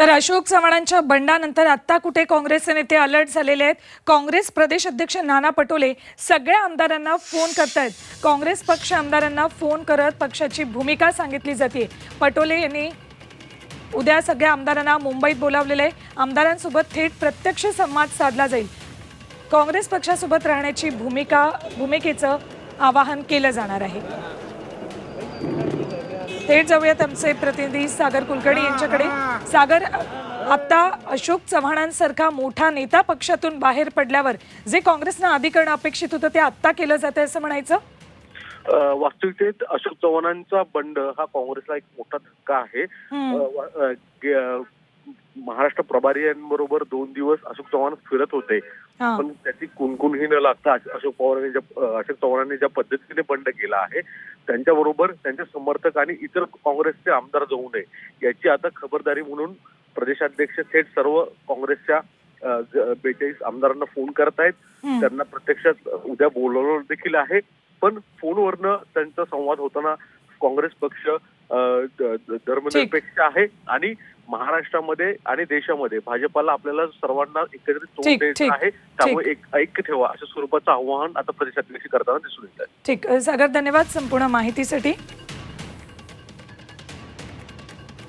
तर अशोक चव्हाणांच्या बंडानंतर आत्ता कुठे काँग्रेसचे नेते अलर्ट झालेले आहेत? काँग्रेस प्रदेश अध्यक्ष नाना पटोले सगळ्या आमदारांना फोन करतायत. काँग्रेस पक्ष आमदारांना फोन करत पक्षाची भूमिका सांगितली जाते पटोले यांनी उद्या सगळ्या आमदारांना मुंबईत बोलावलेलं आहे. आमदारांसोबत थेट प्रत्यक्ष संवाद साधला जाईल. काँग्रेस पक्षासोबत राहण्याची भूमिका भूमिकेचं आवाहन केलं जाणार आहे. थेट जाऊयात आमचे प्रतिनिधी सागर कुलकर्णी यांच्याकडे. सागर आता अशोक चव्हाणांसारखा मोठा नेता पक्षातून बाहेर पडल्यावर जे काँग्रेसनं आधी करणं अपेक्षित होतं ते आत्ता केलं जातं असं म्हणायचं? वास्तविकतेत अशोक चव्हाणांचा बंड हा काँग्रेसला एक मोठा धक्का आहे. महाराष्ट्र प्रभारी यांबरोबर दोन दिवस अशोक चव्हाण फिरत होते. पण त्याची कुणकुणही न लागता अश- अशोक पवारांनी ज्या अशोक चव्हाणांनी ज्या पद्धतीने बंड केला आहे त्यांच्याबरोबर त्यांचे समर्थक आणि इतर काँग्रेसचे आमदार जाऊ नये याची आता खबरदारी म्हणून प्रदेशाध्यक्ष थेट सर्व काँग्रेसच्या बेचाळीस आमदारांना फोन करतायत. त्यांना प्रत्यक्षात उद्या बोलवलं देखील आहे पण फोनवरनं त्यांचा संवाद होताना काँग्रेस पक्ष धर्मनिरपेक्ष आहे आणि महाराष्ट्रामध्ये आणि देशामध्ये भाजपाला आपल्याला सर्वांना एकत्रित तोंड द्यायचं आहे. त्यामुळे एक ऐक्य ठेवा अशा स्वरूपाचं आव्हान आता प्रदेशाध्यक्ष करताना दिसून येत आहे ठीक सागर धन्यवाद संपूर्ण माहितीसाठी.